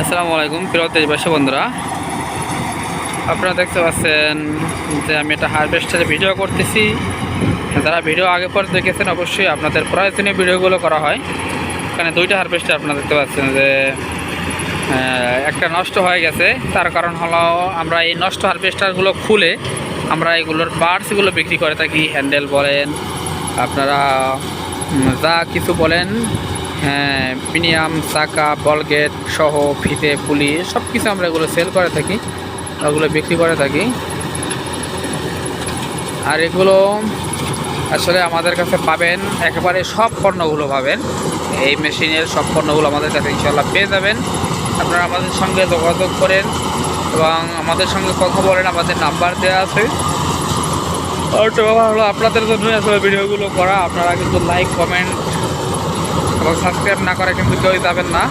আসসালামু আলাইকুম, প্রিয় দেশবাসী বন্ধুরা। আপনারা দেখতে পাচ্ছেন যে আমি একটা হারভেস্টারে ভিডিও করতেছি। যারা ভিডিও আগে পর দেখেছেন, অবশ্যই আপনাদের প্রয়োজনীয় ভিডিওগুলো করা হয়। এখানে দুইটা হারভেস্টার আপনারা দেখতে পাচ্ছেন যে একটা নষ্ট হয়ে গেছে। তার কারণ হলো, আমরা এই নষ্ট হারভেস্টারগুলো খুলে আমরা এগুলোর পার্টসগুলো বিক্রি করে থাকি। হ্যান্ডেল বলেন, আপনারা যা কিছু বলেন প্রিমিয়াম, চাকা বলগেট সহ ফিতে, পুলি সব কিছু আমরা এগুলো সেল করে থাকি। ওগুলো বিক্রি করে থাকি। আর এগুলো আসলে আমাদের কাছে পাবেন, একেবারে সব পণ্যগুলো পাবেন। এই মেশিনের সব পণ্যগুলো আমাদের কাছে ইনশাল্লাহ পেয়ে যাবেন। আপনারা আমাদের সঙ্গে যোগাযোগ করেন এবং আমাদের সঙ্গে কথা বলেন, আমাদের নাম্বার দেওয়া আছে। আর হলো আপনাদের জন্যই আসলে ভিডিওগুলো করা। আপনারা কিন্তু লাইক কমেন্ট সাবস্ক্রাইব না করে কিন্তু কেউই যাবেন না।